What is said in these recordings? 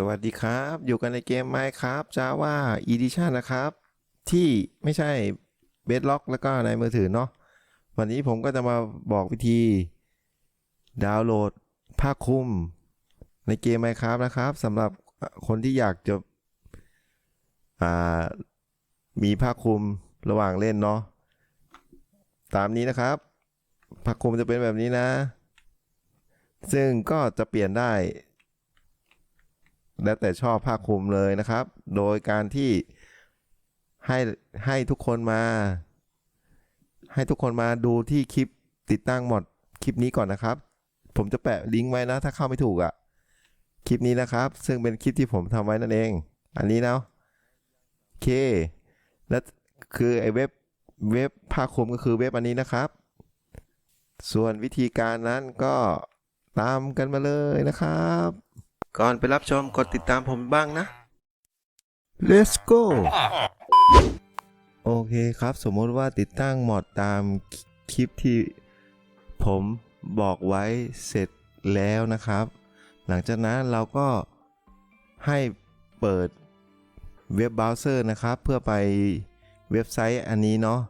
สวัสดีครับ อยู่กันในเกม Minecraft Java Edition นะครับ ที่ไม่ใช่ Bedrock แล้วก็ในมือถือเนาะวันนี้ผมก็จะมาบอกวิธี ดาวน์โหลดผ้าคลุม ในเกม Minecraft นะครับสำหรับคนที่อยากจะมีผ้าคลุมระหว่างเล่นเนาะตามนี้นะครับผ้าคลุมจะเป็นแบบนี้นะ ซึ่งก็จะเปลี่ยนได้ แล้วแต่ชอบผ้าคลุมเลยนะครับ โดยการที่ให้ให้ทุกคนมา ให้ทุกคนมาดูที่คลิปติดตั้งหมดคลิปนี้ก่อนนะครับ ผมจะแปะลิงก์ไว้นะ ถ้าเข้าไม่ถูกอะ่ะ คลิปนี้นะครับ ซึ่งเป็นคลิปที่ผมทำไว้นั่นเอง อันนี้นะโอเค และคือไอเว็บเว็บผ้าคลุมก็คือเว็บอันนี้นะครับ ส่วนวิธีการนั้นก็ตามกันมาเลยนะครับ ก่อนไปรับชมกดติดตามผมบ้างนะ Let's go โอเคครับ สมมติว่าติดตั้งมอดตามคลิปที่ผมบอกไว้เสร็จแล้วนะครับ หลังจากนั้นเราก็ให้เปิดเว็บเบราว์เซอร์นะครับ เพื่อไปเว็บไซต์อันนี้เนาะ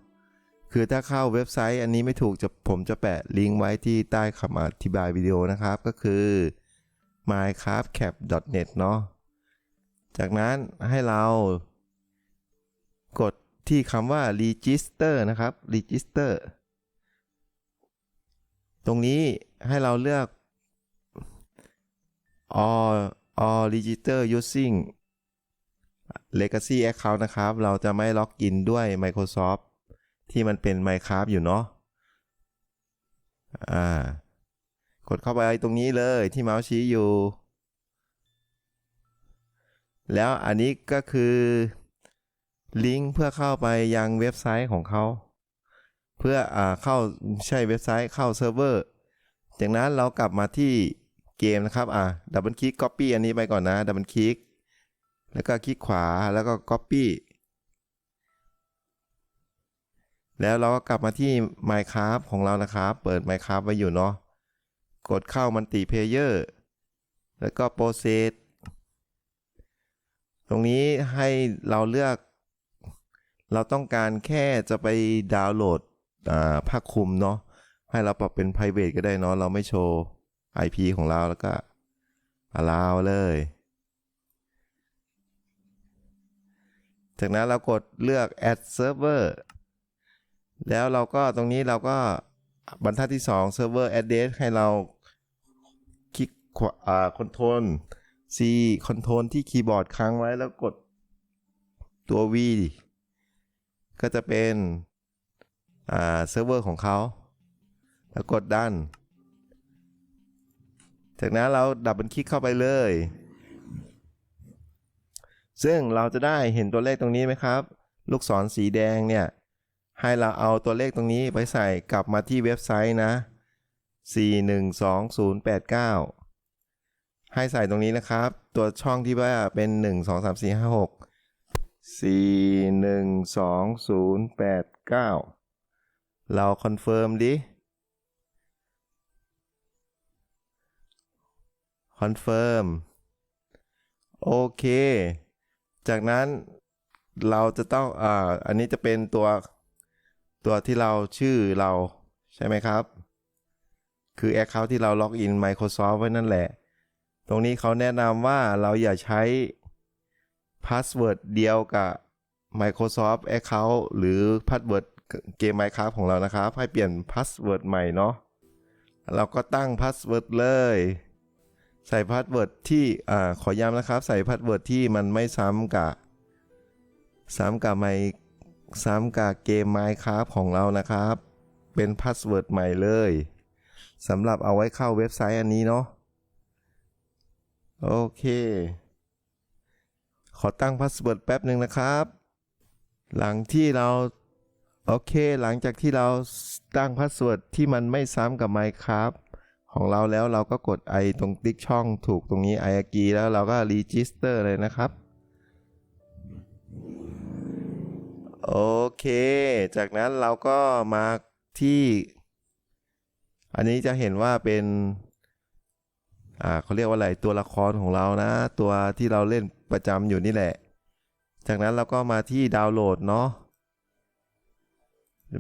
คือถ้าเข้าเว็บไซต์อันนี้ไม่ถูกจะผมจะแปะลิงก์ไว้ที่ใต้คำอธิบายวิดีโอนะครับก็คือ minecraftcap.net เนาะ จากนั้นให้เรา กดที่คำว่า register นะครับ register ตรงนี้ให้เราเลือก all all register using legacy account นะครับ เราจะไม่ล็อกอินด้วย Microsoft ที่มันเป็น Minecraft อยู่เนาะ อ่า กดเข้าไปตรงนี้เลยที่เมาส์ชี้อยู่ แล้วอันนี้ก็คือลิงก์เพื่อเข้าไปยังเว็บไซต์ของเขา เพื่ออเข้าใช่เว็บไซต์เข้าเซิร์ฟเวอร์จากนั้นเรากลับมาที่เกมนะครับอ่าดับเบิลคลิก Copy อันนี้ไปก่อนนะดับเบิลคลิกแล้วก็คลิกขวาแล้วก็ Copy แล้วเราก็กลับมาที่ Minecraft ของเรานะครับ เปิด Minecraft ไว้อยู่เนาะ กดเข้ามันติเพเยอร์แล้วก็โปรเซสตรงนี้ให้เราเลือก เราต้องการแค่จะไปดาวน์โหลดอ่าภาคคุมเนาะให้เราปรับเป็น private ก็ได้เนาะเราไม่โชว์ IP ของเราแล้วก็ allow เลย จากนั้นเรากดเลือก add server แล้วเราก็ตรงนี้เราก็บรรทัดที่ 2 server address ให้เรา คอ่า control C control ที่คีย์บอร์ดค้างไว้แล้วกดตัว V ก็จะเป็นเซิร์ฟเวอร์ของเขา แล้วกดดัน จากนั้นเราดับเบิลคลิกเข้าไปเลย ซึ่งเราจะได้เห็นตัวเลขตรงนี้ไหมครับ ลูกศรสีแดงเนี่ย ให้เราเอาตัวเลขตรงนี้ไปใส่กลับมาที่เว็บไซต์นะ 412089 ให้ใส่ตรงนี้นะครับ ตัวช่องที่ว่าเป็น 1 2 3 4 5 6 4 1 2 0 8 9 เราคอนเฟิร์มดิ คอนเฟิร์ม โอเค จากนั้นเราจะต้อง อ่า อันนี้จะเป็นตัว ตัวที่เราชื่อเราใช่ไหมครับ คือ Account ที่เราล็อกอิน Microsoft ไว้นั่นแหละ ตรงนี้เขาแนะนำว่าเราอย่าใช้พาสเวิร์ดเดียวกับ Microsoft Account หรือพาสเวิร์ดเกม Minecraft ของเรานะครับ ให้เปลี่ยนพาสเวิร์ดใหม่เนาะเราก็ตั้งพาสเวิร์ดเลย ใส่พาสเวิร์ดที่อ่าขอย้ำนะครับ ใส่พาสเวิร์ดที่มันไม่ซ้ำกับซ้ำกับไมซ้ำกับเกม Minecraft ของเรานะครับ เป็นพาสเวิร์ดใหม่เลยสำหรับเอาไว้เข้าเว็บไซต์อันนี้เนาะ โอเค ขอตั้งพาสเวิร์ดแป๊บหนึ่งนะครับ หลังที่เราโอเค หลังจากที่เราตั้งพาสเวิร์ดที่มันไม่ซ้ำกับ Minecraft ของเราแล้วเราก็กดไอตรงติ๊กช่องถูกตรงนี้ไออากีแล้วเราก็รีจิสเตอร์เลยนะครับ โอเค จากนั้นเราก็มาที่ อันนี้จะเห็นว่าเป็น เขาเรียกว่าอะไรตัวละครของเรานะ ตัวที่เราเล่นประจำอยู่นี่แหละ จากนั้นเราก็มาที่ดาวน์โหลดเนาะ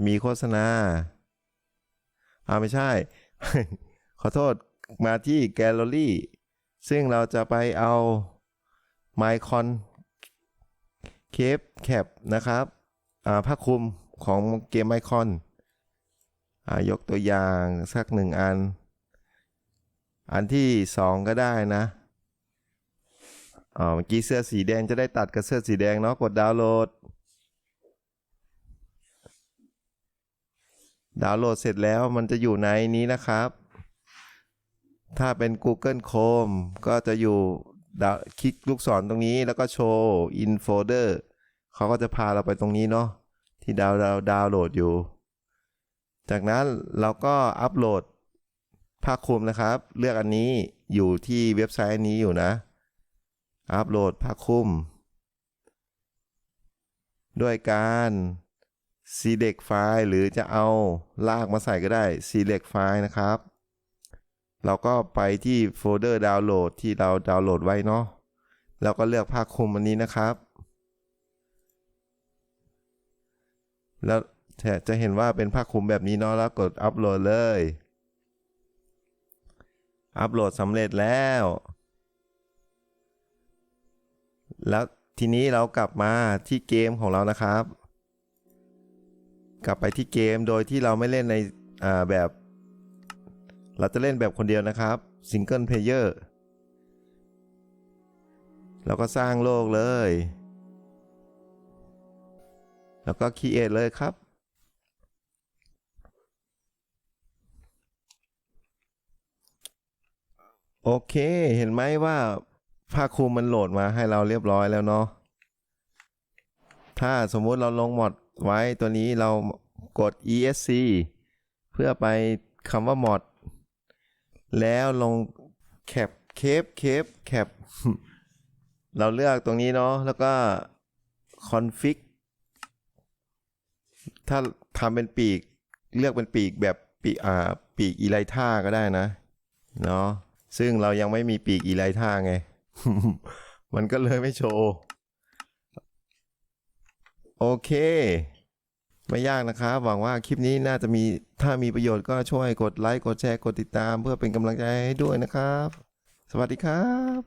มีโฆษณาอ่าไม่ใช่ ขอโทษมาที่แกลเลอรี่ซึ่งเราจะไปเอา m y c o n Cape Cap นะครับอ่าผ้าคลุมของเกม i c o n อ่ายกตัวอย่างสักหนึ่งอัน อันที่สองก็ได้นะอ๋อเมื่อกี้เสื้อสีแดงจะได้ตัดกับเสื้อสีแดงเนาะกดดาวน์โหลด ดาวน์โหลดเสร็จแล้วมันจะอยู่ในนี้นะครับ ถ้าเป็น Google Chrome ก็จะอยู่คลิกลูกศรตรงนี้แล้วก็โชว์ in folder เขาก็จะพาเราไปตรงนี้เนาะที่ดาวดาวดาวน์โหลดอยู่ จากนั้นเราก็อัปโหลด ภาคคลุมนะครับ เลือกอันนี้อยู่ที่เว็บไซต์นี้อยู่นะ อัปโหลดภาคคลุม ด้วยการ select ไฟล์หรือจะเอาลากมาใส่ก็ได้ select ไฟล์นะครับ เราก็ไปที่โฟลเดอร์ดาวน์โหลดที่เราดาวน์โหลดไว้เนาะแล้วก็เลือกภาคคลุมอันนี้นะครับ แล้วจะเห็นว่าเป็นภาคคลุมแบบนี้เนาะแล้วกดอัปโหลดเลย อัปโหลดสำเร็จแล้ว แล้วทีนี้เรากลับมาที่เกมของเรานะครับ กลับไปที่เกมโดยที่เราไม่เล่นในแบบ เราจะเล่นแบบคนเดียวนะครับซิงเกิลเพลเยอร์เราก็สร้างโลกเลย แล้วก็คีเอทเลยครับ โอเค เห็นไหมว่าผ้าคลุมมันโหลดมาให้เราเรียบร้อยแล้วเนาะ ถ้าสมมุติเราลงหมดไว้ตัวนี้เรากด esc เพื่อไปคำว่า mod แล้วลงแคปเคปเคปแคปเราเลือกตรงนี้เนาะ แล้วก็ config ถ้าทำเป็นปีก เลือกเป็นปีกแบบปีกอ่าปีกอีไลท่าก็ได้นะ เนาะ ซึ่งเรายังไม่มีปีกอีไลท่าไง มันก็เลยไม่โชว์ โอเค ไม่ยากนะครับหวังว่าคลิปนี้น่าจะมีถ้ามีประโยชน์ก็ช่วยกดไลค์ กดแชร์ กดติดตาม เพื่อเป็นกำลังใจให้ด้วยนะครับ สวัสดีครับ